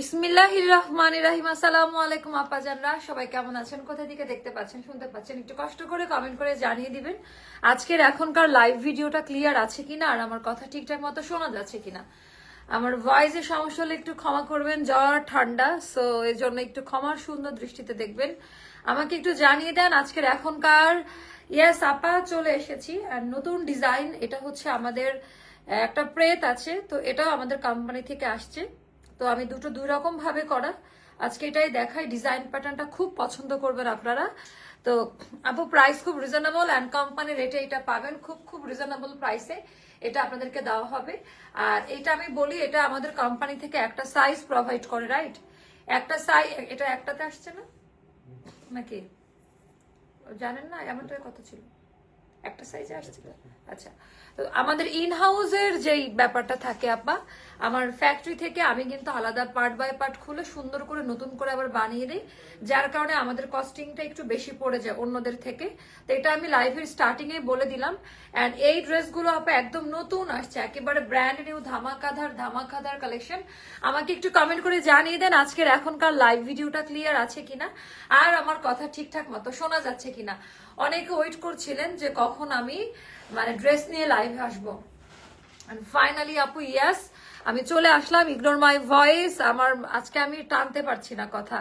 বিসমিল্লাহ রহমান রাহিম আসসালামু আলাইকুম আপাজানরা। সবাই কেমন আছেন? কোথা থেকে দেখতে পাচ্ছেন, শুনতে পাচ্ছেন? একটু কষ্ট করে কমেন্ট করে জানিয়ে দিবেন, আজকের এখনকার লাইভ ভিডিওটা ক্লিয়ার আছে আর আমার কথা ঠিকঠাক মতো আমার ভয়েসের সমস্যা হলে একটু ক্ষমা করবেন, জ্বর, ঠান্ডা সো এর জন্য একটু ক্ষমার সুন্দর দৃষ্টিতে দেখবেন। আমাকে একটু জানিয়ে দেন, আজকের এখনকার ইয়েস আপা, চলে এসেছি। আর নতুন ডিজাইন এটা হচ্ছে আমাদের, একটা প্রেত আছে, তো এটাও আমাদের কোম্পানি থেকে আসছে। তো আমি দুটো দুই রকম ভাবে করা। আজকে এটাই দেখাই ডিজাইন প্যাটার্নটা খুব পছন্দ করবেন আপনারা। তো আপু প্রাইস খুব রিজনেবল অ্যান্ড কোম্পানি রেটে এটা পাবেন খুব খুব রিজনেবল প্রাইসে এটা আপনাদেরকে দেওয়া হবে। আর এটা আমি বলি, এটা আমাদের কোম্পানি থেকে একটা সাইজ প্রোভাইড করে রাইট একটা সাইজ এটা একটাতে আসছে না? নাকি? জানেন না, এমনটাই কথা ছিল। একটা সাইজে আসছে আচ্ছা। আমাদের ইন হাউসের যেই ব্যাপারটা থাকে আপা আমার ফ্যাক্টরি থেকে আমি কিন্তু আলাদা পার্ট বাই পার্ট খুলে সুন্দর করে নতুন করে আবার বানিয়ে দিই। যার কারণে আমাদের কস্টিংটা একটু বেশি পড়ে যায় অন্যদের থেকে। তো এটা আমি স্টার্টিং এ বলে দিলাম। অ্যান্ড এই ড্রেসগুলো আপা একদম নতুন আসছে, একেবারে ব্র্যান্ড নিউ ধামাকাধার ধামাকাধার কালেকশন আমাকে একটু কমেন্ট করে জানিয়ে দেন আজকের এখনকার লাইভ ভিডিওটা ক্লিয়ার আছে কিনা। আর আমার কথা ঠিকঠাক মতো শোনা যাচ্ছে কিনা। অনেকে ওয়েট করছিলেন যে কখন আমি মানে ড্রেস নিয়ে লাইভে আসব। ফাইনালি আপু ইয়াস আমি চলে আসলাম। ইগনোর মাই ভয়েস আমার, আজকে আমি টানতে পারছি না কথা।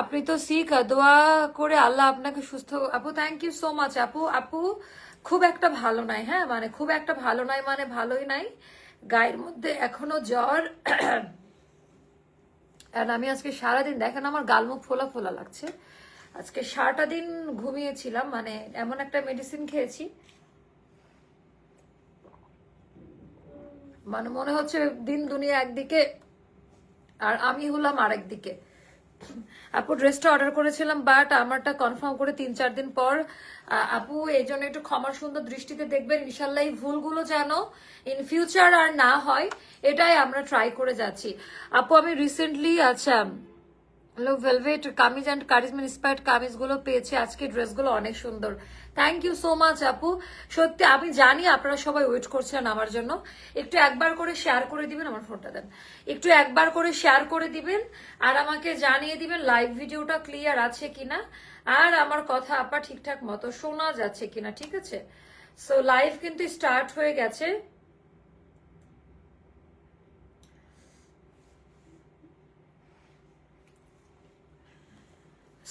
আপনি তো শিখ, দোয়া করে আল্লাহ আপনাকে সুস্থ, আপু থ্যাংক ইউ সো মাচ আপু। আপু, খুব একটা ভালো নাই হ্যাঁ? মানে খুব একটা ভালো নাই মানে ভালোই নাই। গায়ের মধ্যে এখনও জ্বর। আমি আজকে সারাদিন, দেখেন আমার গালমুখ ফোলা ফোলা লাগছে। আজকে সারাটা দিন ঘুমিয়েছিলাম মানে এমন একটা মেডিসিন খেয়েছি। মানে মনে হচ্ছে দিন দুনিয়া একদিকে আর আমি হলাম আরেকদিকে আপু ড্রেসটা অর্ডার করেছিলাম বাট আমারটা কনফার্ম করে তিন চার দিন পর আপু এই জন্য একটু ক্ষমার সুন্দর দৃষ্টিতে দেখবেন, ইনশাল্লাহ এই ভুলগুলো যেন ইন ফিউচার আর না হয়, এটাই আমরা ট্রাই করে যাচ্ছি। আপু, আমি রিসেন্টলি আচ্ছা হ্যালো ভেলভেট কামিজ অ্যান্ড কারিজমেন ইন্সপায়ার্ড কামিজগুলো পেয়েছি। আজকে ড্রেসগুলো অনেক সুন্দর। থ্যাংক ইউ সো মাচ আপু। সত্যি, আমি জানি আপনারা সবাই ওয়েট করছেন আমার জন্য। একটু একবার করে শেয়ার করে দিবেন, আমার ফোনটা দেন। একটু একবার করে শেয়ার করে দিবেন আর আমাকে জানিয়ে দিবেন লাইভ ভিডিওটা ক্লিয়ার আছে কিনা। আর আমার কথা আপা ঠিকঠাক মতো শোনা যাচ্ছে কিনা, ঠিক আছে? সো লাইভ কিন্তু স্টার্ট হয়ে গেছে।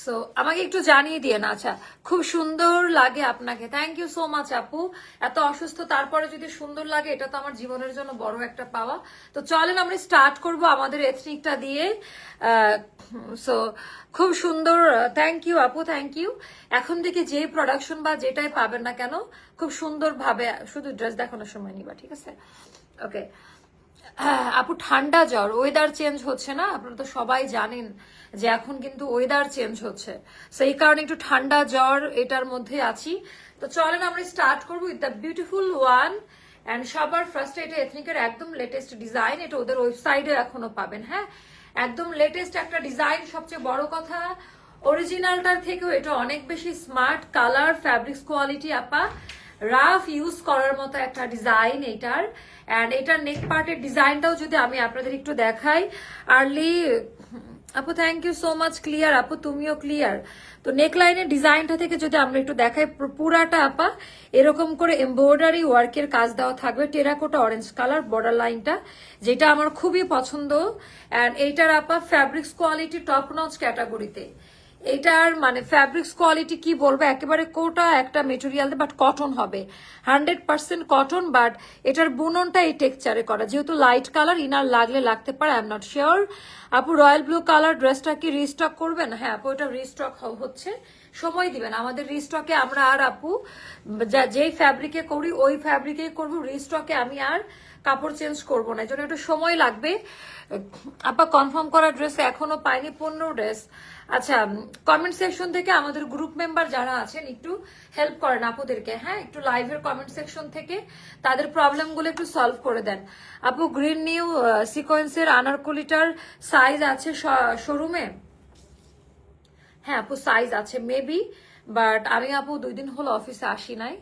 সো আমাকে একটু জানিয়ে দিয়ে না আচ্ছা খুব সুন্দর লাগে আপনাকে। থ্যাংক ইউ সো মাচ আপু। এত অসুস্থ, তারপরে যদি সুন্দর লাগে, এটা তো আমার জীবনের জন্য বড় একটা পাওয়া। তো চলেন, আমরা স্টার্ট করব আমাদের এথনিকটা দিয়ে। সো খুব সুন্দর থ্যাংক ইউ আপু থ্যাংক ইউ এখন থেকে যে প্রোডাকশন বা যেটাই পাবেন না কেন, খুব সুন্দরভাবে, শুধু ড্রেস দেখানোর সময় নিবা, ঠিক আছে? ওকে আপু, ঠান্ডা জ্বর ওয়েদার চেঞ্জ হচ্ছে না? আপনারা তো সবাই জানেন যে এখন কিন্তু ওয়েদার চেঞ্জ হচ্ছে। সেই কারণে একটু ঠান্ডা জ্বর, এটার মধ্যে আছি। তো চলেন, আমরা স্টার্ট করব with the beautiful one and সবার ফার্স্টে এটা এথনিকের একদম লেটেস্ট ডিজাইন এটা ওদের ওয়েবসাইটে এখনও পাবেন হ্যাঁ? একদম লেটেস্ট একটা ডিজাইন সবচেয়ে বড় কথা অরিজিনালটার থেকেও এটা অনেক বেশি স্মার্ট কালার ফ্যাব্রিক্স কোয়ালিটি আপা। রাফ ইউজ করার মতো একটা ডিজাইন এটার। অ্যান্ড এটার নেক পার্টের ডিজাইনটাও যদি আমি আপনাদের একটু দেখাই। আর্লি, আপু thank you so much clear আপু, তুমিও ক্লিয়ার তো নেক লাইনের ডিজাইনটা থেকে যদি আমরা একটু দেখাই, পুরো- পুরাটা, আপা, এরকম করে এমব্রয়ডারি ওয়ার্কের কাজ দেওয়া থাকবে টেরাকোটা অরেঞ্জ কালার বর্ডার লাইনটা যেটা আমার খুবই পছন্দ। অ্যান্ড এইটার আপা ফ্যাব্রিক্স কোয়ালিটি টপ নচ ক্যাটাগরিতে এটার মানে ফ্যাব্রিক্স কোয়ালিটি কি বলব? একেবারে কোটা একটা মেটেরিয়াল বাট কটন হবে। হান্ড্রেড পার্সেন্ট কটন বাট এটার বুননটা এই টেক্সচারে করা। যেহেতু লাইট কালার ইনার লাগলে লাগতে পারে আই এম নট শিওর আপু রয়্যাল ব্লু কালার ড্রেসটা কি রিস্টক করবেন? হ্যাঁ আপু, এটা রিস্টক হচ্ছে। সময় দিবেন। আমাদের রিস্টকে আমরা আর, আপু যেই ফ্যাব্রিকে করি, ওই ফ্যাব্রিকে করব। রিস্টকে আমি আর কাপড় চেঞ্জ করব না। এই জন্য একটু সময় লাগবে। আপা কনফার্ম করা ড্রেস এখনও পাইনি, পনেরো ড্রেস আচ্ছা কমেন্ট সেকশন থেকে আমাদের গ্রুপ মেম্বার যারা আছেন, একটু হেল্প করেন আপুদেরকে হ্যাঁ? একটু লাইভের কমেন্ট সেকশন থেকে তাদের প্রবলেমগুলো একটু সলভ করে দেন। আপু গ্রিন নিউ সিকোয়েন্সের আনারকলিটার সাইজ আছে শোরুমে হ্যাঁ আপু সাইজ আছে মেবি বাট আমি আপু দুই দিন হলো অফিসে আসি নাই।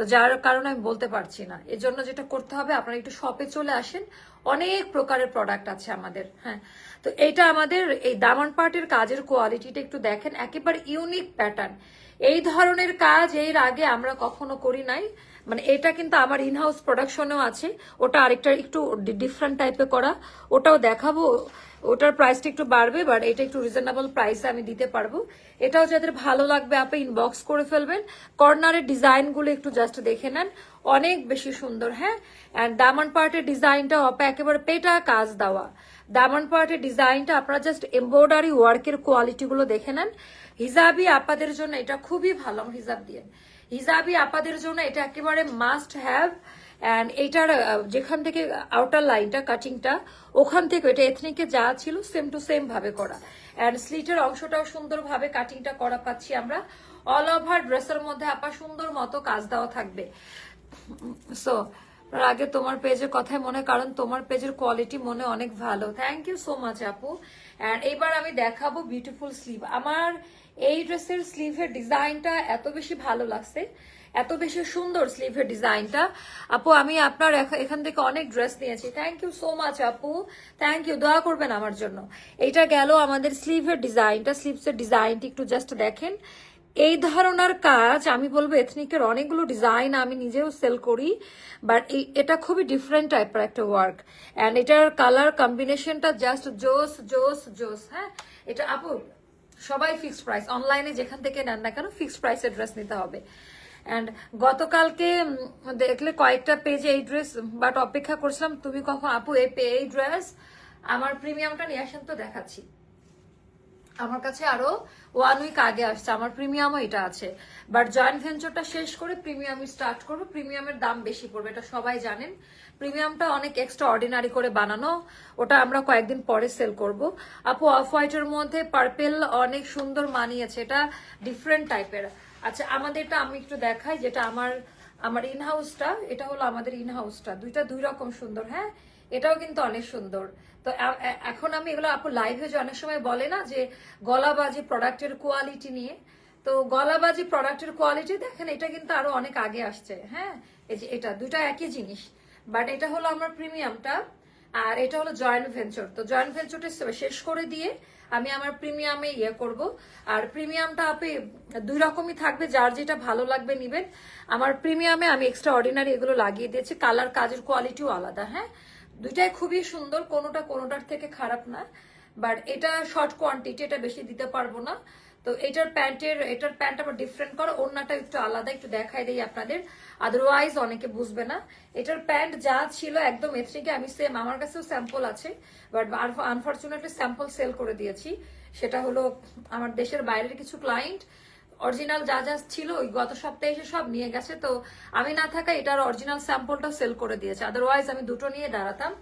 তো যার কারণে আমি বলতে পারছি না। এর জন্য যেটা করতে হবে, আপনারা একটু শপে চলে আসেন। অনেক প্রকারের প্রোডাক্ট আছে আমাদের হ্যাঁ। তো এটা আমাদের এই দামান পার্টের কাজের কোয়ালিটিটা একটু দেখেন। একেবারে ইউনিক প্যাটার্ন এই ধরনের কাজ এর আগে আমরা কখনো করি নাই। মানে এটা কিন্তু আমার ইনহাউস প্রোডাকশনেও আছে। ওটা আরেকটা একটু ডিফারেন্ট টাইপের করা। ওটাও দেখাবো। ওটার প্রাইসটা একটু বাড়বে বাট এটা একটু রিজনেবল প্রাইসে আমি দিতে পারব। এটাও যাদের ভালো লাগবে আপনি ইনবক্স করে ফেলবেন। কর্নারের ডিজাইনগুলো একটু জাস্ট দেখে নেন। অনেক বেশি সুন্দর হ্যাঁ? অ্যান্ড দামান পার্টের ডিজাইনটা আপা একেবারে পেটা কাজ দেওয়া। দামান পার্টের ডিজাইনটা আপনারা জাস্ট এমব্রয়ডারি ওয়ার্কের কোয়ালিটিগুলো দেখে নেন। হিজাবি আপাদের জন্য এটা খুবই ভালো হিজাব দিয়ে। হিজাবি আপাদের জন্য এটা একেবারে মাস্ট হ্যাভ অ্যান্ড এইটার যেখান থেকে আউটার লাইনটা কাটিংটা ওখান থেকে এটা এথনিকে যা ছিল সেম টু সেম ভাবে করা। অ্যান্ড স্লিটের অংশটাও সুন্দরভাবে কাটিংটা করা পাচ্ছি আমরা। অল ওভার ড্রেসের মধ্যে আপা সুন্দর মতো কাজ দেওয়া থাকবে। সো আগে তোমার পেজের কথাই মনে, কারণ তোমার পেজের কোয়ালিটি মনে অনেক ভালো। থ্যাংক ইউ সো মাচ আপু। অ্যান্ড এবার আমি দেখাবো বিউটিফুল স্লিভ আমার এই ড্রেসের স্লিভের ডিজাইনটা এত বেশি ভালো লাগছে। এত বেশি সুন্দর স্লিভের ডিজাইনটা। আপু, আমি আপনার এখ- এখান থেকে অনেক ড্রেস নিয়েছি। থ্যাংক ইউ সো মাচ আপু। থ্যাংক ইউ দোয়া করবেন আমার জন্য। এইটা গেল আমাদের স্লিভের ডিজাইনটা। স্লিভসের ডিজাইনটি একটু জাস্ট দেখেন। এই ধরনের কাজ, আমি বলব এথনিকের অনেকগুলো ডিজাইন আমি নিজেও সেল করি বাট এটা খুবই ডিফারেন্ট টাইপের একটা ওয়ার্ক অ্যান্ড এটার কালার কম্বিনেশনটা জাস্ট জোস জোস জোস হ্যাঁ? এটা আপু, সবাই ফিক্সড প্রাইস অনলাইনে যেখান থেকে নেন না কেন ফিক্সড প্রাইসের ড্রেস নিতে হবে। অ্যান্ড গতকালকে দেখলে কয়েকটা পেজে এই ড্রেস বাট অপেক্ষা করছিলাম, তুমি কখন আপু এই এই ড্রেস আমার প্রিমিয়ামটা নিয়ে আসেন তো দেখাচ্ছি। আমার কাছে আরও ওয়ান উইক আগে আসছে, আমার প্রিমিয়ামও এটা আছে। বাট জয়েন্ট ভেঞ্চারটা শেষ করে প্রিমিয়াম স্টার্ট করব প্রিমিয়ামের দাম বেশি পড়বে, এটা সবাই জানেন। প্রিমিয়ামটা অনেক এক্সট্রা অর্ডিনারি করে বানানো, ওটা আমরা কয়েকদিন পরে সেল করব। আপু অফ হোয়াইটের মধ্যে পার্পেল অনেক সুন্দর মানিয়েছে, এটা ডিফারেন্ট টাইপের আচ্ছা আমাদেরটা আমি একটু দেখাই, যেটা আমার আমার ইন হাউসটা এটা হলো আমাদের ইন হাউসটা দুইটা দুই রকম সুন্দর হ্যাঁ? এটাও কিন্তু অনেক সুন্দর। তো এখন আমি এগুলো আপু লাইভে যে অনেক সময় বলে না যে গলাবাজি প্রোডাক্টের কোয়ালিটি নিয়ে, তো গলাবাজি প্রোডাক্টের কোয়ালিটি দেখেন, এটা কিন্তু আরও অনেক আগে আসছে হ্যাঁ? এই যে এটা, দুইটা একই জিনিস। বাট এটা হলো আমার প্রিমিয়ামটা আর এটা হলো জয়েন্ট ভেঞ্চার তো জয়েন্ট ভেঞ্চারটা শেষ করে দিয়ে আমি আমার প্রিমিয়ামে ইয়ে করব। আর প্রিমিয়ামটা আপনি দুই রকমই থাকবে, যার যেটা ভালো লাগবে নিবেন। আমার প্রিমিয়ামে আমি এক্সট্রা অর্ডিনারি এগুলো লাগিয়ে দিয়েছি, কালার কাজের কোয়ালিটিও আলাদা হ্যাঁ? দুইটাই খুবই সুন্দর, কোনোটা কোনোটার থেকে খারাপ না। বাট এটা শর্ট কোয়ান্টিটি এটা বেশি দিতে পারব না। তো এটার প্যান্টের, এটার প্যান্ট আবার ডিফারেন্ট করো অন্যটা একটু আলাদা, একটু দেখাই দেই আপনাদের। আদারওয়াইজ অনেকে বুঝবে না। এটার প্যান্ট যা ছিল একদম এথনিকে, আমি সেম আমার কাছেও স্যাম্পল আছে বাট আনফর্চুনেটলি স্যাম্পল সেল করে দিয়েছি। সেটা হলো আমার দেশের বাইরের কিছু ক্লায়েন্ট অরিজিনাল যা যা ছিল, ওই গত সপ্তাহে এসে সব নিয়ে গেছে। তো আমি না থাকা এটার অরিজিনাল স্যাম্পলটা সেল করে দিয়েছে। আদারওয়াইজ আমি দুটো নিয়ে দাঁড়াতাম।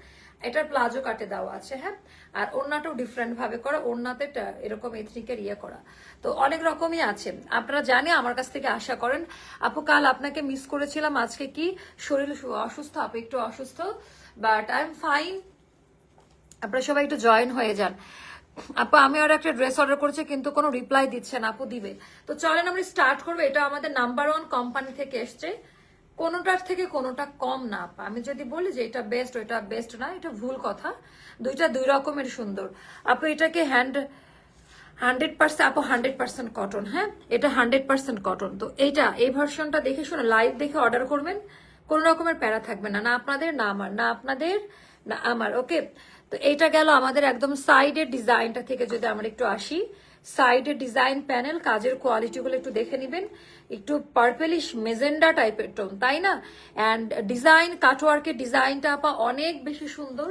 এটার প্লাজো কাটে দেওয়া আছে হ্যাঁ? আর ওড়নাটাও ডিফারেন্ট ভাবে করা, ওড়নাতে এরকম এথনিকের ইয়ে করা। তো অনেক রকমই আছে। আপনারা জানে আমার কাছ থেকে আশা করেন। আপু, কাল আপনাকে মিস করেছিলাম। আজকে কি? শরীর অসুস্থ, আপু একটু অসুস্থ বাট আই এম ফাইন আপনারা সবাই একটু জয়েন হয়ে যান। আপু, আমি আর একটা ড্রেস অর্ডার করেছি, কিন্তু কোনো রিপ্লাই দিচ্ছে না। আপু, দিবে। তো চলেন, আমরা স্টার্ট করব। এটা আমাদের নাম্বার ওয়ান কোম্পানি থেকে এসছে। কোনোটার থেকে কোনোটা কম না আমি যদি বলি যে এটা বেস্ট ওইটা বেস্ট না, এটা ভুল কথা। দুইটা দুই রকমের সুন্দর। আপু, এটাকে হ্যান্ড হান্ড্রেড পার্সেন্ট আপু হান্ড্রেড পার্সেন্ট কটন হ্যাঁ? এটা হান্ড্রেড পার্সেন্ট কটন তো এইটা এই ভার্সনটা দেখে শুনে লাইভ দেখে অর্ডার করবেন, কোন রকমের প্যারা থাকবে না। না আপনাদের, না আমার। না আপনাদের, না আমার ওকে তো এইটা গেল আমাদের একদম সাইডের ডিজাইনটা থেকে যদি আমরা একটু আসি। সাইডের ডিজাইন প্যানেল, কাজের কোয়ালিটিগুলো একটু দেখে নেবেন। একটু পার্পেলিশ মেজেন্ডা টাইপের টোন তাই না? অ্যান্ড ডিজাইন কাটওয়ার্কের ডিজাইনটা আপা অনেক বেশি সুন্দর।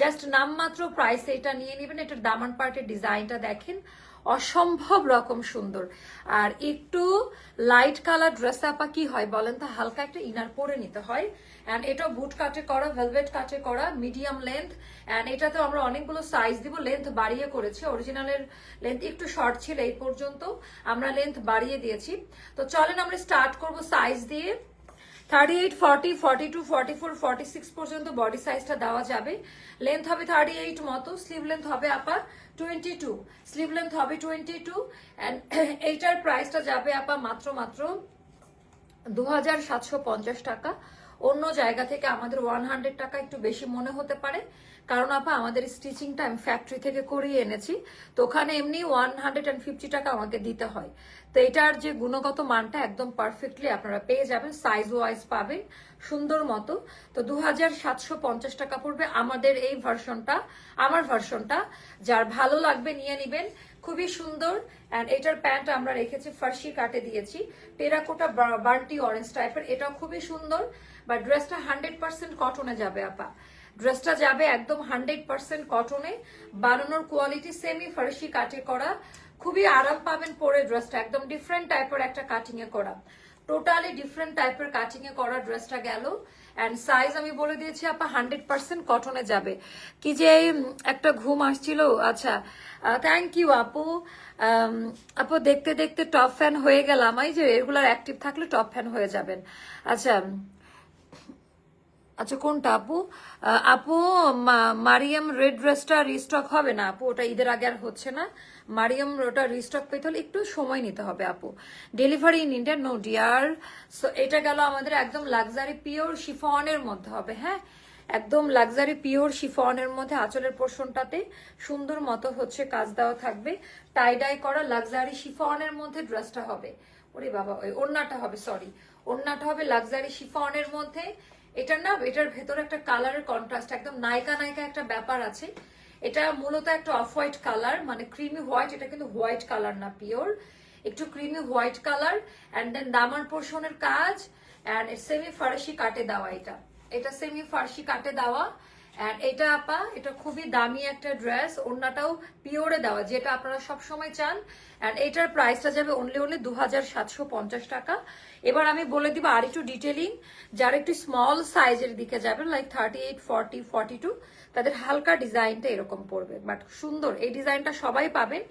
জাস্ট নামমাত্র প্রাইসে এটা নিয়ে নেবেন, এটার দামান পার্টের ডিজাইনটা দেখেন। অসম্ভব রকম সুন্দর। আর একটু লাইট কালার ড্রেস আপা কি হয় বলেন তো? হালকা একটা ইনার পরে নিতে হয়। অ্যান্ড এটা বুট কাটে করা ভেলভেট কাটে করা মিডিয়াম লেন্থ অ্যান্ড এটাতে আমরা অনেকগুলো সাইজ দিব। লেন্থ বাড়িয়ে করেছি। অরিজিনালের লেন্থ একটু শর্ট ছিল এই পর্যন্ত। আমরা লেন্থ বাড়িয়ে দিয়েছি। তো চলেন আমরা স্টার্ট করব সাইজ দিয়ে। Thirty eight forty forty two forty four forty six পর্যন্ত বডি সাইজটা দেওয়া যাবে। লেন্থ হবে থার্টি এইট মতো স্লিভ লেন্থ হবে আপা টোয়েন্টি টু স্লিভ লেন্থ হবে টোয়েন্টি টু অ্যান্ড এইটার প্রাইসটা যাবে আপা মাত্র মাত্র দু হাজার সাতশো পঞ্চাশ টাকা। অন্য জায়গা থেকে আমাদের ওয়ান হান্ড্রেড টাকা একটু বেশি মনে হতে পারে। কারণ আপা, আমাদের স্টিচিংটা আমি ফ্যাক্টরি থেকে করিয়ে এনেছি। তো ওখানে এমনি ওয়ান হান্ড্রেড অ্যান্ড ফিফটি টাকা আমাকে দিতে হয়। তো এটার যে গুণগত মানটা একদম পারফেক্টলি আপনারা পেয়ে যাবেন সাইজ ওয়াইজ পাবেন, সুন্দর মতো। তো দু হাজার সাতশো পঞ্চাশ টাকা পড়বে আমাদের এই ভার্সনটা আমার ভার্সনটা যার ভালো লাগবে নিয়ে নিবেন, খুবই সুন্দর। অ্যান্ড এটার প্যান্ট আমরা রেখেছি, ফার্সি কাটে দিয়েছি। টেরাকোটা বার্টি অরেঞ্জ টাইপের এটাও খুবই সুন্দর। বা ড্রেসটা হান্ড্রেড পার্সেন্ট কটনে যাবে, আপা। ড্রেসটা যাবে একদম হান্ড্রেড পার্সেন্ট কটনে, বানানোর কোয়ালিটি সেমি ফার্সি কাটে করা। খুবই আরাম পাবেন পরে ড্রেসটা, একদম ডিফারেন্ট টাইপের একটা কাটিং এ করা। টোটালি ডিফারেন্ট টাইপের কাটিং এ করা ড্রেসটা গেল। অ্যান্ড সাইজ আমি বলে দিয়েছি, আপা, হান্ড্রেড পার্সেন্ট কটনে যাবে। কি যে একটা ঘুম আসছিল। আচ্ছা থ্যাংক ইউ আপু। আপু, দেখতে দেখতে টপ ফ্যান হয়ে গেলাম। এই যে রেগুলার অ্যাক্টিভ থাকলে টপ ফ্যান হয়ে যাবেন। আচ্ছা আচ্ছা কোনটা আপু? আপু মারিয়াম রেড ড্রেসটা রিস্টক হবে না আপু? ওটা ঈদের আগে আর হচ্ছে না। মারিয়াম ওটা রিস্টক পেতে হলে একটু সময় নিতে হবে আপু। Delivery in India no dear so এটা গেল আমাদের একদম লাক্সারি পিওর শিফনের মধ্যে হবে হ্যাঁ? একদম লাক্সারি পিওর শিফনের মধ্যে আঁচলের পোর্শনটাতে সুন্দর মতো হচ্ছে কাজ দেওয়া থাকবে। টাই ডাই করা লাক্সারি শিফনের মধ্যে ড্রেসটা হবে। ওরে বাবা, ওই ওড়নাটা হবে সরি ওড়নাটা হবে লাক্সারি শিফনের মধ্যে। এটা না, এটার ভেতরে একটা কালারের কন্ট্রাস্ট একদম নায়িকা নায়িকা একটা ব্যাপার আছে। এটা মূলত একটা অফ হোয়াইট কালার মানে ক্রিমি হোয়াইট এটা কিন্তু হোয়াইট কালার না পিওর একটু creamy white colour and then দামার পোর্শনের কাজ অ্যান্ড সেমি ফার্সি কাটে দেওয়া এটা। এটা সেমি ফার্সি কাটে দেওয়া অ্যান্ড এটা আপা, এটা খুবই দামি একটা ড্রেস ওড়নাটাও পিওরে দেওয়া, যেটা আপনারা সব সময় চান। অ্যান্ড এটার প্রাইসটা যাবে অনলি অনলি দু হাজার সাতশো পঞ্চাশ টাকা। এবার আমি বলে দিব আর একটু ডিটেলিং যারা একটু স্মল সাইজের দিকে যাবেন like thirty eight forty forty two তাদের হালকা ডিজাইনটা এরকম পড়বে। বাট সুন্দর, এই ডিজাইনটা সবাই পাবেন।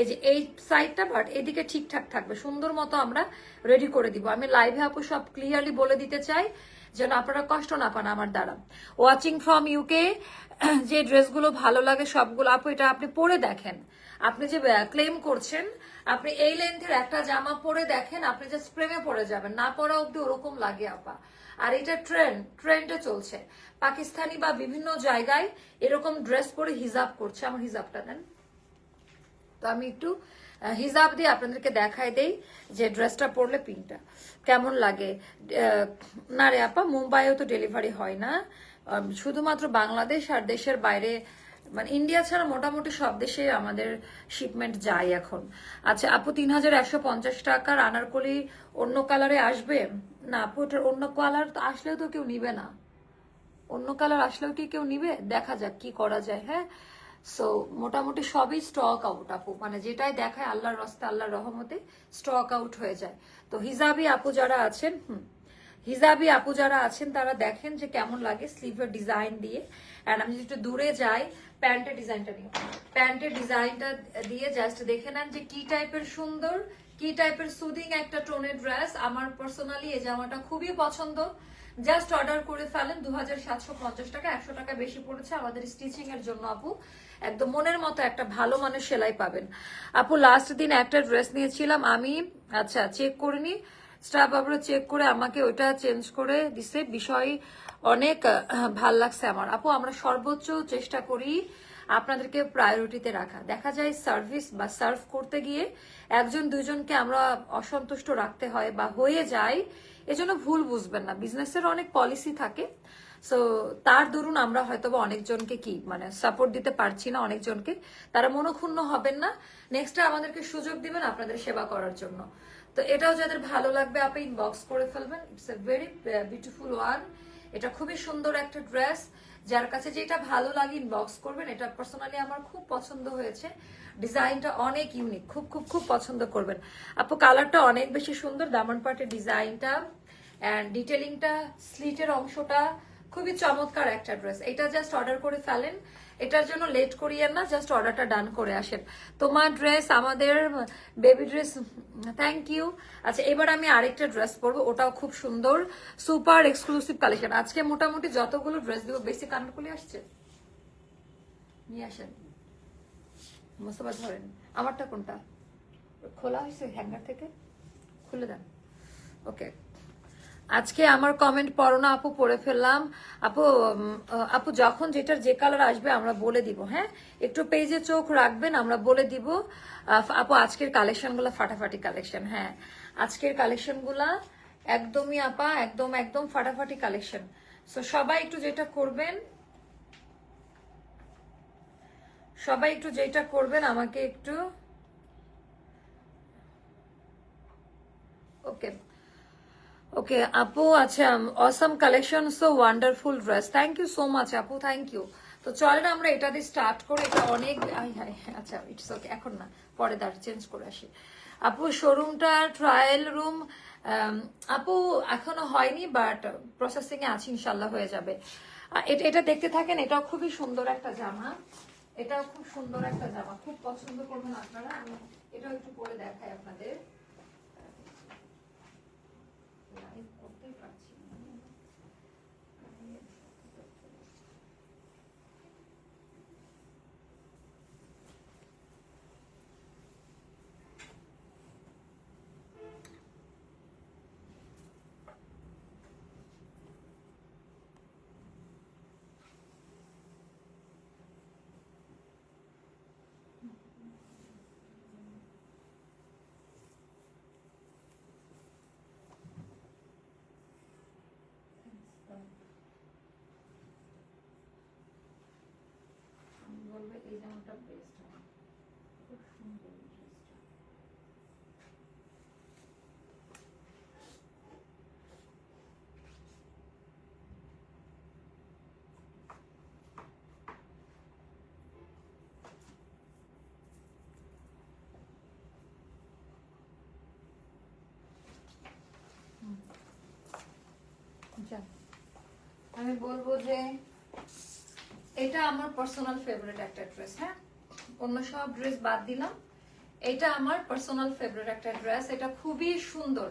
এই যে এই সাইডটা বাট এদিকে ঠিকঠাক থাকবে। সুন্দর মতো আমরা রেডি করে দিব। আমি লাইভে আপু সব ক্লিয়ারলি বলে দিতে চাই, যেন আপনারা কষ্ট না পান আমার দ্বারা। ওয়াচিং ফ্রম ইউকে যে ড্রেসগুলো ভালো লাগে সবগুলো, আপু এটা আপনি পরে দেখেন। আপনি যে ক্লেম করছেন, আপনি এই লেন্থের একটা জামা পরে দেখেন, আপনি জাস্ট প্রেমে পড়ে যাবেন, না পরা অব্দি ওরকম লাগে, আপা। আর এটা ট্রেন্ড ট্রেন্ডে চলছে। পাকিস্তানি বা বিভিন্ন জায়গায় এরকম ড্রেস পরে হিজাব করছে। আমার হিজাবটা দেন। তো আমি একটু হিজাব দিয়ে আপনাদেরকে দেখাই দেই যে ড্রেসটা পরলে পিনটা কেমন লাগে। না রে আপা, মুম্বাইও তো ডেলিভারি হয় না। শুধুমাত্র বাংলাদেশ আর দেশের বাইরে মানে ইন্ডিয়া ছাড়া মোটামুটি সব দেশে আমাদের শিপমেন্ট যায় এখন। আচ্ছা আপু তিন হাজার একশো পঞ্চাশ টাকার আনারকলি অন্য কালারে আসবে? না, আপু ওটার অন্য কালার তো আসলেও তো কেউ নিবে না। অন্য কালার আসলেও কি কেউ নিবে? দেখা যাক কি করা যায় হ্যাঁ? সো মোটামুটি সবই স্টক আউট আপু। মানে যেটাই দেখায় আল্লাহর রস্তে আল্লাহর রহমতে স্টক আউট হয়ে যায়। তো হিজাবি আপু যারা আছেন, হুম। হিজাবি আপু যারা আছেন, তারা দেখেন যে কেমন লাগে স্লিভের ডিজাইন দিয়ে। অ্যান্ড আমি যদি একটু দূরে যাই, প্যান্টের ডিজাইনটা নিয়ে। প্যান্টের ডিজাইনটা দিয়ে জাস্ট দেখে নেন যে কি টাইপের সুন্দর, কি টাইপের সুদিং একটা টোনের ড্রেস আমার পার্সোনালি এই জামাটা খুবই পছন্দ। জাস্ট অর্ডার করে ফেলেন দু হাজার সাতশো পঞ্চাশ টাকা, একশো টাকা বেশি পড়েছে আমাদের স্টিচিং এর জন্য আপু। একদম মনের মতো একটা ভালো মানের সেলাই পাবেন। আপু লাস্ট দিন একটা ড্রেস নিয়েছিলাম, আমি আচ্ছা চেক করে নি। স্টাফ আপনারা চেক করে আমাকে ওটা চেঞ্জ করে দিছে। বিষয় অনেক ভালো লাগছে আমার। আপু, আমরা সর্বোচ্চ চেষ্টা করি আপনাদেরকে প্রায়োরিটিতে রাখা। দেখা যায় সার্ভিস বা সার্ভ করতে গিয়ে একজন দুইজনকে আমরা অসন্তুষ্ট রাখতে হয় বা হয়ে যায়, এজন্য ভুল বুঝবেন না। বিজনেসের অনেক পলিসি থাকে। সো তার দরুন আমরা হয়তো অনেকজনকে কি মানে সাপোর্ট দিতে পারছি না অনেকজনকে। তারা মনোক্ষুণ্ণ হবেন না। নেক্সট আমাদেরকে সুযোগ দিবেন আপনাদের সেবা করার জন্য। তো এটাও যাদের ভালো লাগবে, আপনি ইনবক্স করে ফেলবেন। It's a very beautiful one এটা খুবই সুন্দর একটা ড্রেস যার কাছে যেটা ভালো লাগে ইনবক্স করবেন। এটা পার্সোনালি আমার খুব পছন্দ হয়েছে। ডিজাইনটা অনেক ইউনিক খুব খুব খুব পছন্দ করবেন। আপু কালারটা অনেক বেশি সুন্দর। দামন পাটের ডিজাইনটা অ্যান্ড ডিটেলিংটা স্লিটের অংশটা। খুবই চমৎকার একটা ড্রেস এটা জাস্ট অর্ডার করে ফেলেন। এটার জন্য লেট করিয়েন না জাস্ট অর্ডারটা ডান করে আসেন। তোমার ড্রেস আমাদের বেবি ড্রেস থ্যাংক ইউ আচ্ছা এবার আমি আরেকটা ড্রেস পরবো, ওটাও খুব সুন্দর সুপার এক্সক্লুসিভ কালেকশন আজকে মোটামুটি যতগুলো ড্রেস দিব বেশি কানকুলি আসছে? নিয়ে আসেন। মোস্তফা ধরেন। আমারটা কোনটা? খোলা হয়েছে হ্যাঙ্গার থেকে? খুলে দেন। ওকে আজকে আমার কমেন্ট পড়ো না, আপু, পড়ে ফেললাম। আপু আপু, যখন যেটার যে কালার আসবে আমরা বলে দিব হ্যাঁ? একটু পেজে চোখ রাখবেন, আমরা বলে দিব। আপু, আজকের কালেকশনগুলো ফাটাফাটি কালেকশন হ্যাঁ। আজকের কালেকশনগুলা একদমই আপা, একদম একদম ফাটাফাটি কালেকশন সো সবাই একটু যেটা করবেন, সবাই একটু যেটা করবেন, আমাকে একটু, ওকে। ওকে আপু আচ্ছা awesome collection so wonderful dress thank you so much আপু থ্যাংক ইউ তো চলেন আমরা এটা দিয়ে স্টার্ট করে, এটা অনেক আচ্ছা ইটস ওকে এখন না, পরে দাঁড় চেঞ্জ করে আসি। আপু শোরুমটা ট্রায়াল রুম আপু এখনও হয়নি বাট প্রসেসিং এ আছে ইনশাল্লাহ হয়ে যাবে। এটা এটা দেখতে থাকেন, এটাও খুবই সুন্দর একটা জামা। এটাও খুব সুন্দর একটা জামা, খুব পছন্দ করবেন আপনারা এটাও একটু পরে দেখাই আপনাদের লাইভ করতেই পারছি না। আমি বলব এই এই ড্রেসটা আমি বলব যে এটা আমার পার্সোনাল ফেভারিট একটা ড্রেস হ্যাঁ? অন্য সব ড্রেস বাদ দিলাম। এটা আমার পার্সোনাল ফেভারিট একটা ড্রেস এটা খুবই সুন্দর।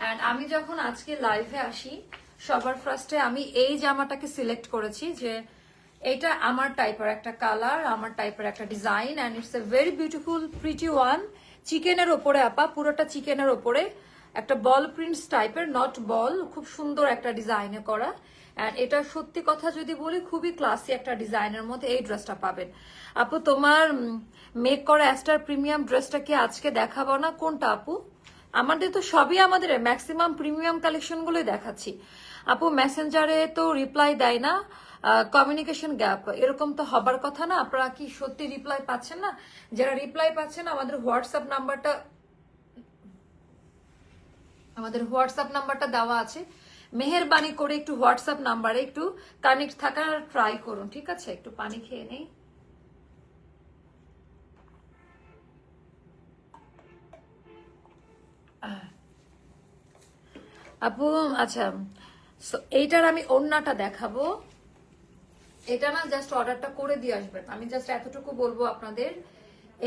অ্যান্ড আমি যখন আজকে লাইভে আসি, সবার ফার্স্টে আমি এই জামাটাকে সিলেক্ট করেছি যে এটা আমার টাইপের একটা কালার আমার টাইপের একটা design and it's a very beautiful pretty one চিকেনের ওপরে, আপা, পুরোটা চিকেনের ওপরে একটা বল প্রিন্টস টাইপের নট বল খুব সুন্দর একটা ডিজাইনে করা। অ্যান্ড এটা সত্যি কথা যদি বলি, খুবই ক্লাসি একটা ডিজাইনের মধ্যে এই ড্রেসটা পাবেন। আপু, তোমার মেক করা অ্যাস্টার প্রিমিয়াম ড্রেসটা কি আজকে দেখাবো না? কোনটা আপু? আমাদের তো সবই আমাদের ম্যাক্সিমাম প্রিমিয়াম কালেকশন গুলোই দেখাচ্ছি। আপু মেসেঞ্জারে তো রিপ্লাই দেয় না কমিউনিকেশন গ্যাপ এরকম তো হবার কথা না। আপনারা কি সত্যি রিপ্লাই পাচ্ছেন না? যারা রিপ্লাই পাচ্ছেন, আমাদের হোয়াটসঅ্যাপ নাম্বারটা আমাদের হোয়াটসঅ্যাপ নাম্বারটা দেওয়া আছে। মেহেরবানি করে একটু হোয়াটসঅ্যাপ নাম্বারে একটু কানেক্ট থাকার ট্রাই করুন, ঠিক আছে? একটু পানি খেয়ে নেই। আপু আচ্ছা এইটার আমি ওড়নাটা দেখাবো। এটা না জাস্ট অর্ডারটা করে দিয়ে আসবেন। আমি জাস্ট এতটুকু বলব আপনাদের।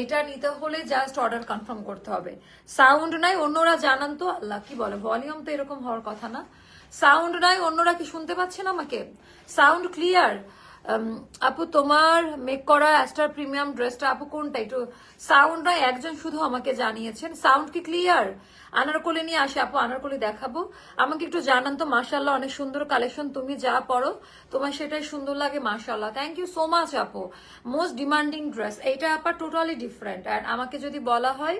এটা নিতে হলে জাস্ট অর্ডার কনফার্ম করতে হবে। সাউন্ড নাই, অন্যরা জানান তো, আল্লাহ কি বলে? ভলিউম তো এরকম হওয়ার কথা না। সাউন্ড নাই, অন্যরা কি শুনতে পাচ্ছেন আমাকে? সাউন্ড ক্লিয়ার আপু, তোমার মেক করা অ্যাস্টার প্রিমিয়াম ড্রেসটা আপু, কোনটা? একটু সাউন্ড নাই, একজন শুধু আমাকে জানিয়েছেন। সাউন্ড কি ক্লিয়ার আনারকলি নিয়ে আসে, আপু, আনারকলি দেখাবো। আমাকে একটু জানান তো মাশাল্লাহ অনেক সুন্দর কালেকশন তুমি যা পড়ো, তোমার সেটাই সুন্দর লাগে মাশাল্লাহ থ্যাংক ইউ সো মাচ আপু। মোস্ট ডিমান্ডিং ড্রেস এইটা, আপা টোটালি ডিফারেন্ট অ্যান্ড আমাকে যদি বলা হয়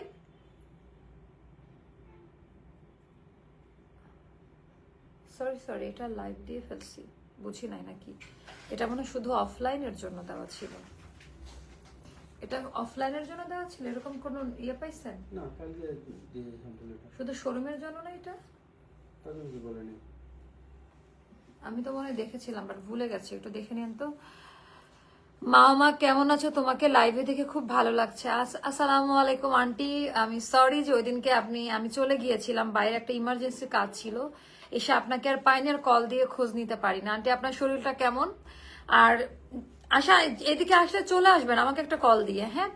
সরি সরি এটা লাইভ দিয়ে ফেলছি। বুঝি নাই নাকি? এটা মনে শুধু অফলাইনের জন্য দেওয়া ছিল। এটা অফলাইনের জন্য দেওয়া ছিল? এরকম কোনো ইয়ে পাইছেন? না কালকে শুধু শোরুমের জন্য না এটা? আমি তো মনে দেখেছিলাম বাট ভুলে গেছি। একটু দেখে নিন তো। মা মা কেমন আছো? তোমাকে লাইভে দেখে খুব ভালো লাগছে। আস- আসসালামু আলাইকুম আন্টি। আমি সরি যে ওই দিনকে আপনি আমি চলে গিয়েছিলাম। বাইরে একটা ইমার্জেন্সি কাজ ছিল। এসে আপনাকে আর পাইনি আর কল দিয়ে খোঁজ নিতে পারি না। আন্টি, আপনার শরীরটা কেমন? আর আশা, এদিকে আসলে চলে আসবেন, আমাকে একটা কল দিয়ে হ্যাঁ?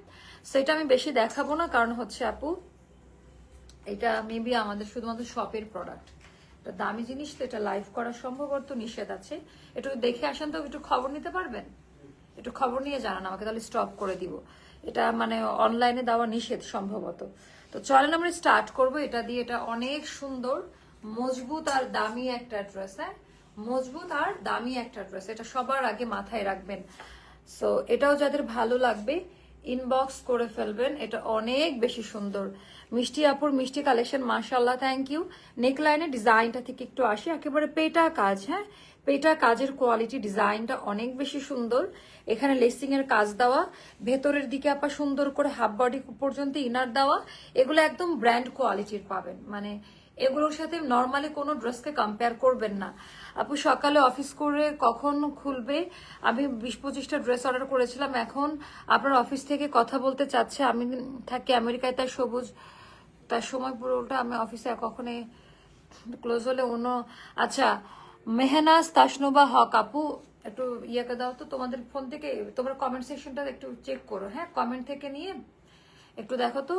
সেটা আমি বেশি দেখাবো না, কারণ হচ্ছে আপু, এটা মেবি আমাদের শুধুমাত্র শপের প্রোডাক্ট এটা দামি জিনিস তো, এটা লাইভ করা সম্ভবত নিষেধ আছে। একটু দেখে আসেন তো, একটু খবর নিতে পারবেন? একটু খবর নিয়ে জানান, আমাকে তাহলে স্টপ করে দিব। এটা মানে অনলাইনে দেওয়া নিষেধ সম্ভবত। তো চলেন আমরা স্টার্ট করব, এটা দিয়ে এটা অনেক সুন্দর। মজবুত আর দামি একটা ড্রেস হ্যাঁ? মজবুত আর দামি একটা ড্রেস, এটা সবার আগে মাথায় রাখবেন। সো এটাও যাদের ভালো লাগবে ইনবক্স করে ফেলবেন, এটা অনেক বেশি সুন্দর। মিষ্টি আপুর মিষ্টি কালেকশন মাশাল্লাহ থ্যাংক ইউ নেকলাইনের ডিজাইনটা থেকে একটু আসি, একেবারে পেটা কাজ হ্যাঁ? পেটা কাজের কোয়ালিটি ডিজাইনটা অনেক বেশি সুন্দর। এখানে লেসিং এর কাজ দেওয়া, ভেতরের দিকে আপা সুন্দর করে হাফ বডি পর্যন্ত ইনার দেওয়া, এগুলো একদম ব্র্যান্ড কোয়ালিটির পাবেন। মানে এগুলোর সাথে নর্মালি কোনো ড্রেসকে কম্পেয়ার করবেন না। আপু, সকালে অফিস করে কখন খুলবে? আমি বিশ পঁচিশটা ড্রেস অর্ডার করেছিলাম, এখন আপনার অফিস থেকে কথা বলতে চাচ্ছে। আমি থাকি আমেরিকায়, তাই সবুজ। তার সময় পুরোটা আমি অফিসে কখনই ক্লোজ হলে অন্য। আচ্ছা মেহনাজ তাসনোবা হক, আপু, একটু ইয়েকে দাও তো, তোমাদের ফোন থেকে, তোমার কমেন্ট সেকশনটা একটু চেক করো। হ্যাঁ কমেন্ট থেকে নিয়ে একটু দেখো তো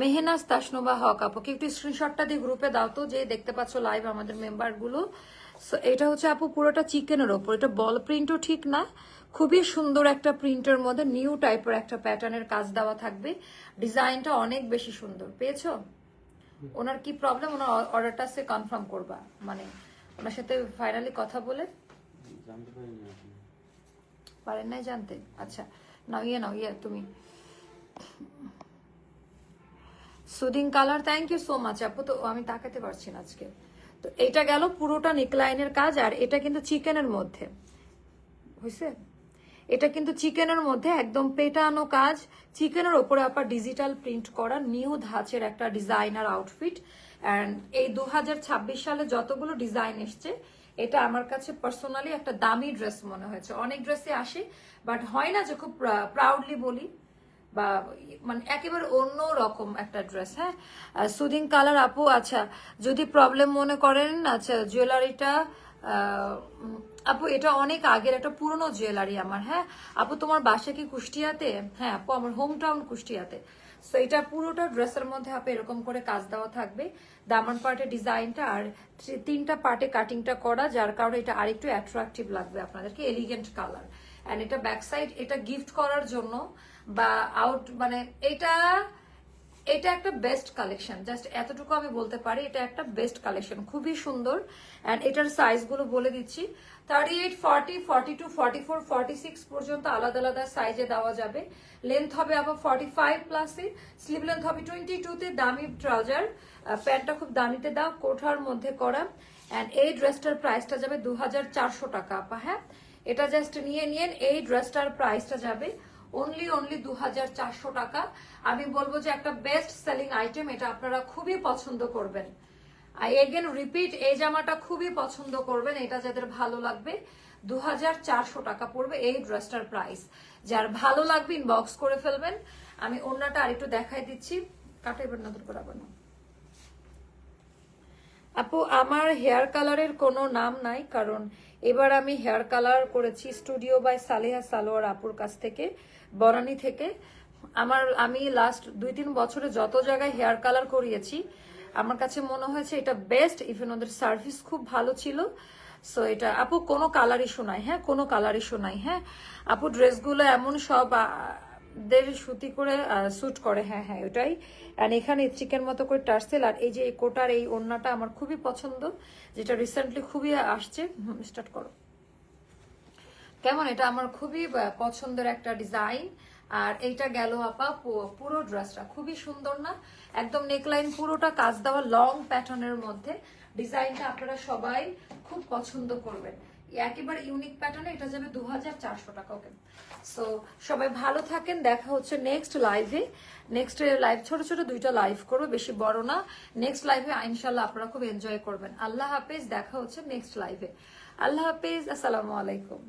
মেহনাজ তাসনোবা হক আপু কি একটু স্ক্রিনশটটা দিয়ে গ্রুপে দাও তো যে দেখতে পাচ্ছ লাইভ আমাদের মেম্বারগুলো So, এটা হচ্ছে আপু পুরোটা চিকেনের ওপর এটা বল প্রিন্টও ঠিক না খুবই সুন্দর একটা প্রিন্টের মধ্যে নিউ টাইপের একটা প্যাটার্নের কাজ দেওয়া থাকবে। ডিজাইনটা অনেক বেশি সুন্দর পেয়েছ? ওনার কি প্রবলেম ওনার অর্ডারটা সে কনফার্ম করবা মানে ওনার সাথে ফাইনালি কথা বলে। পারেন নাই জানতে? আচ্ছা নাও ইয়ে নাও ইয়ে তুমি। Soothing colour thank you so much আপু। তো আমি তাকাতে পারছি না আজকে। তো এটা গেল পুরোটা নেকলাইনের কাজ, আর এটা কিন্তু চিকেনের মধ্যে। হয়েছে এটা কিন্তু চিকেনের মধ্যে একদম পেটানো কাজ। চিকেনের ওপরে আবার ডিজিটাল প্রিন্ট করা নিউ ধাঁচের একটা ডিজাইনার আউটফিট অ্যান্ড এই দু হাজার ছাব্বিশ সালে যতগুলো ডিজাইন এসছে, এটা আমার কাছে পার্সোনালি একটা দামি ড্রেস মনে হয়েছে। অনেক ড্রেসে আসে বাট হয় না যে খুব প্রাউডলি বলি। বা মানে একেবারে অন্য রকম একটা ড্রেস হ্যাঁ? সুদিং কালার আপু আচ্ছা যদি প্রবলেম মনে করেন আচ্ছা জুয়েলারিটা আপু, এটা অনেক আগের একটা পুরনো জুয়েলারি আমার হ্যাঁ? আপু, তোমার বাসা কি কুষ্টিয়াতে? হ্যাঁ আপু, আমার হোম টাউন কুষ্টিয়াতে। সো এটা পুরোটা ড্রেসের মধ্যে আপু, এরকম করে কাজ দেওয়া থাকবে। দামান পার্টের ডিজাইনটা আর তিনটা পার্টে কাটিংটা করা, যার কারণে এটা আরেকটু অ্যাট্রাকটিভ লাগবে আপনাদেরকে এলিগেন্ট কালার অ্যান্ড এটা ব্যাক সাইড এটা গিফট করার জন্য বা আউট মানে এটা এটা একটা বেস্ট কালেকশন জাস্ট এতটুকু আমি বলতে পারি, এটা একটা বেস্ট কালেকশন খুবই সুন্দর। অ্যান্ড এটার সাইজগুলো বলে দিচ্ছি। Thirty eight forty forty two forty four forty six পর্যন্ত আলাদা আলাদা সাইজে দেওয়া যাবে। লেন্থ হবে আবার ফর্টি ফাইভ প্লাসে স্লিভ লেন্থ হবে টোয়েন্টি টুতে দামি ট্রাউজার প্যান্টটা খুব দামিতে দাও, কোঠার মধ্যে করা। অ্যান্ড এই ড্রেসটার প্রাইসটা যাবে দু হাজার চারশো টাকা, আপা হ্যাঁ? এটা জাস্ট নিয়ে নিয়েন এই ড্রেসটার প্রাইসটা যাবে অনলি অনলি দু হাজার চারশো টাকা। আমি বলব যে একটা বেস্ট সেলিং আইটেম এটা আপনারা খুবই পছন্দ করবেন। এগেন রিপিট এই জামাটা খুবই পছন্দ করবেন, এটা যাদের ভালো লাগবে দু হাজার চারশো টাকা পড়বে এই ড্রেসটার প্রাইস যার ভালো লাগবে ইনবক্স করে ফেলবেন। আমি অন্যটা আরেকটু দেখাই দিচ্ছি। কাটা এবার নজর করাবো না আপু, আমার হেয়ার কালারের কোনো নাম নাই, কারণ এবার আমি হেয়ার কালার করেছি স্টুডিও বাই সালেহা সালোয়ার আপুর কাছ থেকে। বরানি থেকে। আমার, আমি লাস্ট দুই তিন বছরে যত জায়গায় হেয়ার কালার করিয়েছি, আমার কাছে মনে হয়েছে এটা বেস্ট ইভেন ওদের সার্ভিস খুব ভালো ছিল। সো এটা, আপু, কোনো কালার ইস্যু নাই হ্যাঁ? কোনো কালার ইস্যু নাই হ্যাঁ? আপু ড্রেসগুলো এমন সব দের সুতি করে স্যুট করে হ্যাঁ হ্যাঁ ওটাই। অ্যান্ড এখানে চিকেন মতো করে টার্সেল, আর এই যে এই কোটার, এই ওড়নাটা আমার খুবই পছন্দ, যেটা রিসেন্টলি খুবই আসছে। স্টার্ট করো। কেমন? এটা আমার খুবই পছন্দের একটা ডিজাইন আর এইটা গেল আপা পুরো ড্রেসটা খুবই সুন্দর না? একদম নেকলাইন পুরোটা কাজ দেওয়া লং প্যাটার্নের মধ্যে। ডিজাইনটা আপনারা সবাই খুব পছন্দ করবেন। একেবারে ইউনিক প্যাটার্নে এটা যাবে দু হাজার চারশো টাকা ওকে সো সবাই ভালো থাকেন। দেখা হচ্ছে নেক্সট লাইভে নেক্সট লাইভ ছোট ছোট দুইটা লাইভ করব, বেশি বড় না। নেক্সট লাইভে ইনশাল্লাহ আপনারা খুব এনজয় করবেন। আল্লাহ হাফেজ, দেখা হচ্ছে নেক্সট লাইভে আল্লাহ হাফেজ, আসসালামু আলাইকুম।